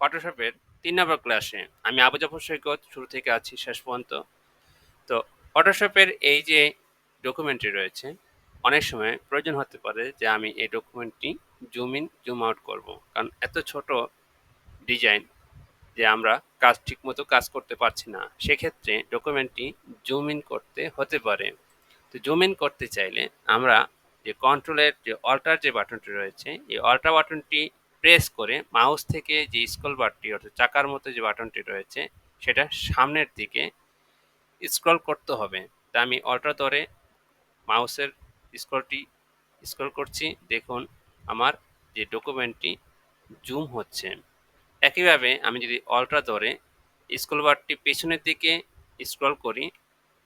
ফটোশপের তিন নম্বর ক্লাসে আমি আবু জাফর সৈকত, শুরু থেকে আছি শেষ পর্যন্ত। তো ফটোশপের এই যে ডকুমেন্টটি রয়েছে, অনেক সময় প্রয়োজন হতে পারে যে আমি এই ডকুমেন্টটি জুম ইন জুম আউট করব। কারণ এত ছোট ডিজাইন যে আমরা কাজ ঠিকমতো কাজ করতে পারছি না। সেক্ষেত্রে ডকুমেন্টটি জুম ইন করতে হতে পারে। তো জুম ইন করতে চাইলে আমরা যে কন্ট্রোলের যে অল্টার যে বাটনটি রয়েছে, এই অল্টার বাটনটি প্রেস করে মাউস থেকে যে স্ক্রল বারটি অর্থাৎ চাকার মতো যে বাটনটি রয়েছে, সেটা সামনের দিকে স্ক্রল করতে হবে। তা আমি অল্টার ধরে মাউসের স্ক্রলটি স্ক্রল করছি। দেখুন, আমার যে ডকুমেন্টটি জুম হচ্ছে। একইভাবে আমি যদি অল্ট্রা ধরে স্ক্রল বারটি পেছনের দিকে স্ক্রল করি,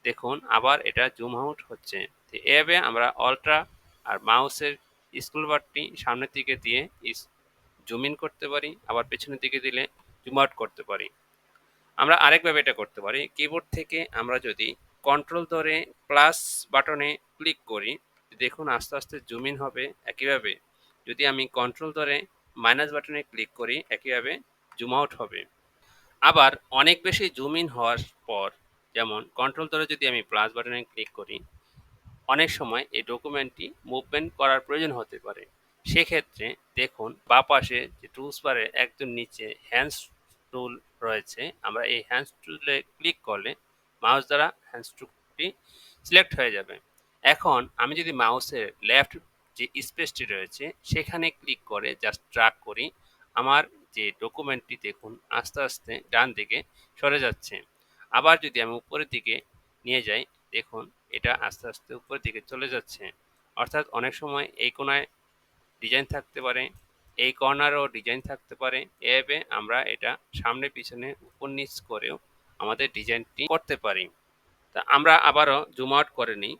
দেখুন আবার এটা জুম আউট হচ্ছে। এভাবে আমরা অল্ট্রা আর মাউসের স্ক্রল বারটি সামনের দিকে দিয়ে জুম ইন করতে পারি, আবার পেছনের দিকে দিলে জুম আউট করতে পারি। আমরা আরেকভাবে এটা করতে পারি। কিবোর্ড থেকে আমরা যদি কন্ট্রোল ধরে প্লাস বাটনে ক্লিক করি, দেখুন আস্তে আস্তে জুম ইন হবে একইভাবে। যদি আমি কন্ট্রোল ধরে মাইনাস বাটনে ক্লিক করি, একইভাবে জুম আউট হবে। আবার অনেক বেশি জুম ইন হওয়ার পর, যেমন কন্ট্রোল ধরে যদি আমি প্লাস বাটনে ক্লিক করি, অনেক সময় এই ডকুমেন্টটি মুভমেন্ট করার প্রয়োজন হতে পারে। সেক্ষেত্রে দেখুন, বা পাশে যে টুলস বারে একদম নিচে হ্যান্ডস টুল রয়েছে, আমরা এই হ্যান্ডস টুলে ক্লিক করলে মাউস দ্বারা হ্যান্ডস টুলটি সিলেক্ট হয়ে যাবে। এখন আমি যদি মাউসের লেফট যে স্পেসটি রয়েছে, সেখানে ক্লিক করে জাস্ট ট্র্যাক করি, আমার যে ডকুমেন্টটি দেখুন, আস্তে আস্তে ডান দিকে সরে যাচ্ছে। আবার যদি আমি উপরের দিকে নিয়ে যাই, দেখুন, এটা আস্তে আস্তে উপরের দিকে চলে যাচ্ছে। অর্থাৎ অনেক সময় এই কোনায় ডিজাইন থাকতে পারে, এই কর্নারও ডিজাইন থাকতে পারে। এভাবে আমরা এটা সামনে পিছনে উপর নিচ করেও আমাদের ডিজাইনটি করতে পারি। তা আমরা আবারও জুম আউট করে নিই।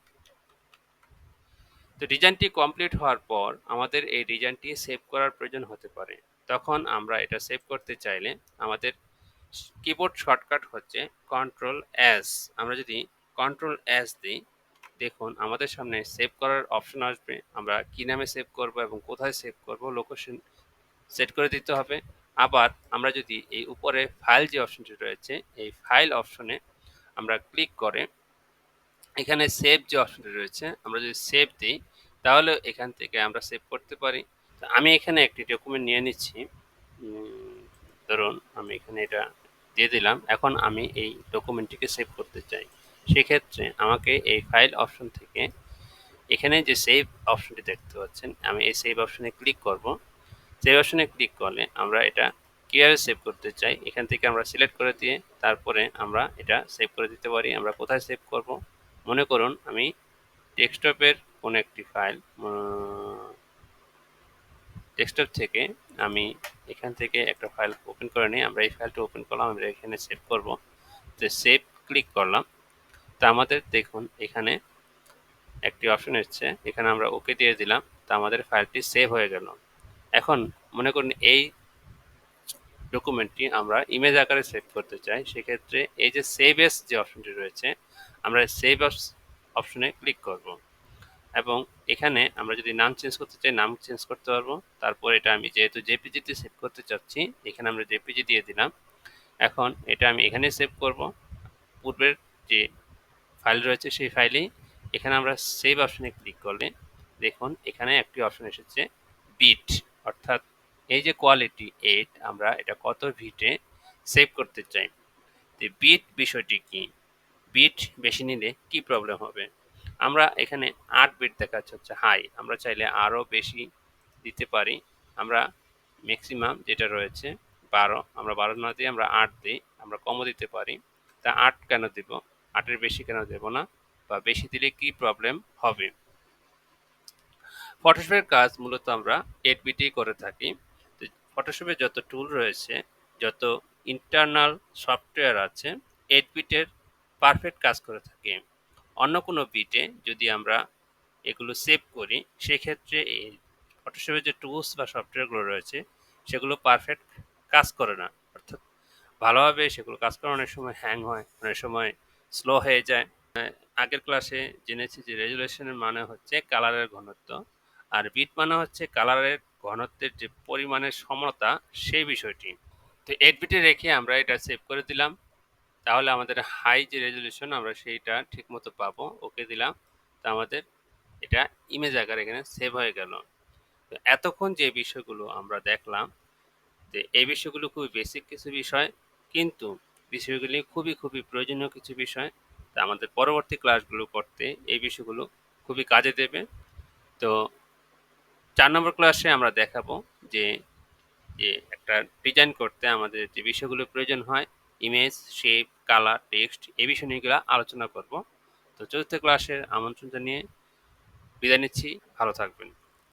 তো ডিজাইনটি কমপ্লিট হওয়ার পর আমাদের এই ডিজাইনটি সেভ করার প্রয়োজন হতে পারে। তখন আমরা এটা সেভ করতে চাইলে আমাদের কিবোর্ড শর্টকাট হচ্ছে কন্ট্রোল এস আমরা যদি কন্ট্রোল এস দিই দেখুন, আমাদের সামনে সেভ করার অপশন আসবে। আমরা কী নামে সেভ করব এবং কোথায় সেভ করব লোকেশন সেট করে দিতে হবে। আবার আমরা যদি এই উপরে ফাইল যে অপশনটি রয়েছে, এই ফাইল অপশনে আমরা ক্লিক করে এখানে সেভ যে অপশনটি রয়েছে, আমরা যদি সেভ দিই, তাহলে এখান থেকে আমরা সেভ করতে পারি। তো আমি এখানে একটি ডকুমেন্ট নিয়ে নিচ্ছি। ধরুন, আমি এখানে এটা দিয়ে দিলাম। এখন আমি এই ডকুমেন্টটিকে সেভ করতে চাই। সেক্ষেত্রে আমাকে এই ফাইল অপশন থেকে এখানে যে সেভ অপশনটি দেখতে পাচ্ছেন, আমি এই সেভ অপশনে ক্লিক করব। সেভ অপশনে ক্লিক করলে আমরা এটা কীভাবে সেভ করতে চাই, এখান থেকে আমরা সিলেক্ট করে দিয়ে তারপরে আমরা এটা সেভ করে দিতে পারি, আমরা কোথায় সেভ করব? মনে করুন আমি ডেস্কটপের কোনো একটি ফাইল ডেস্কটপ থেকে আমি এখান থেকে একটা ফাইল ওপেন করে নিই, আমরা এই ফাইলটা ওপেন করলাম, আমরা এখানে সেভ করব। তো সেভ ক্লিক করলাম তা আমাদের দেখুন, এখানে একটি অপশন এসছে। এখানে আমরা ওকে দিয়ে দিলাম, তা আমাদের ফাইলটি সেভ হয়ে গেল। এখন মনে করুন, এই ডকুমেন্টটি আমরা ইমেজ আকারে সেভ করতে চাই। সেক্ষেত্রে এই যে সেভ এস যে অপশনটি রয়েছে, আমরা সেভ অপশনে ক্লিক করব। এবং এখানে আমরা যদি নাম চেঞ্জ করতে চাই নাম চেঞ্জ করতে পারব। তারপর এটা আমি যেহেতু জেপিজিতে সেভ করতে চাচ্ছি, এখানে আমরা জেপিজি দিয়ে দিলাম। এখন এটা আমি এখানে সেভ করব। পূর্বের যে ফাইল রয়েছে সেই ফাইলেই এখানে আমরা সেভ অপশনে ক্লিক করলে দেখুন এখানে একটি অপশন এসেছে বিট অর্থাৎ এই যে কোয়ালিটি এইট আমরা এটা কত ভিটে সেভ করতে চাই? তো বিট বিষয়টি কি? বিট বেশি নিলে কি প্রবলেম হবে? আমরা এখানে আট বিট দেখাচ্ছে, হচ্ছে হাই আমরা চাইলে আরও বেশি দিতে পারি। আমরা ম্যাক্সিমাম যেটা রয়েছে বারো, আমরা বারো না দিয়ে আমরা আট দিই, আমরা কমও দিতে পারি। তা আট কেন দেব? আটের বেশি কেন দেব না বা বেশি দিলে কি প্রবলেম হবে? ফটোশপের কাজ মূলত আমরা এইট বিটেই করে থাকি। ফটোশপে যত টুল রয়েছে, যত ইন্টারনাল সফটওয়্যার আছে এইট বিটের পারফেক্ট কাজ করে থাকে। অন্য কোনো বিটে যদি আমরা এগুলো সেভ করি, সেক্ষেত্রে এই ফটোশপের যে টুলস বা সফটওয়্যারগুলো রয়েছে, সেগুলো পারফেক্ট কাজ করে না। অর্থাৎ ভালোভাবে সেগুলো কাজ করে অনেক সময় হ্যাং হয়, অনেক সময় স্লো হয়ে যায়। আগের ক্লাসে জেনেছি যে রেজুলেশনের মানে হচ্ছে কালারের ঘনত্ব। আর বিট মানে হচ্ছে কালারের ঘনত্বের যে পরিমাণের সমতা, সেই বিষয়টি। তো এইট বিটে রেখে আমরা এটা সেভ করে দিলাম। তাহলে আমাদের হাই যে রেজলিউশন আমরা সেইটা ঠিকমতো পাবো। ওকে দিলাম। তো আমাদের এটা ইমেজ আকার এখানে সেভ হয়ে গেল। তো এতক্ষণ যে বিষয়গুলো আমরা দেখলাম যে এই বিষয়গুলো খুবই বেসিক কিছু বিষয়। কিন্তু বিষয়গুলি খুবই খুবই প্রয়োজনীয় কিছু বিষয়। তা আমাদের পরবর্তী ক্লাসগুলো করতে এই বিষয়গুলো খুবই কাজে দেবে। তো চার নম্বর ক্লাসে আমরা দেখাবো যে যে একটা ডিজাইন করতে আমাদের যে বিষয়গুলো প্রয়োজন হয় ইমেজ শেপ কালার টেক্সট এই বিষয় নিয়েগুলো আলোচনা করব। তো চতুর্থ ক্লাসের আমন্ত্রণ জানিয়ে বিদায় নিচ্ছি। ভালো থাকবেন।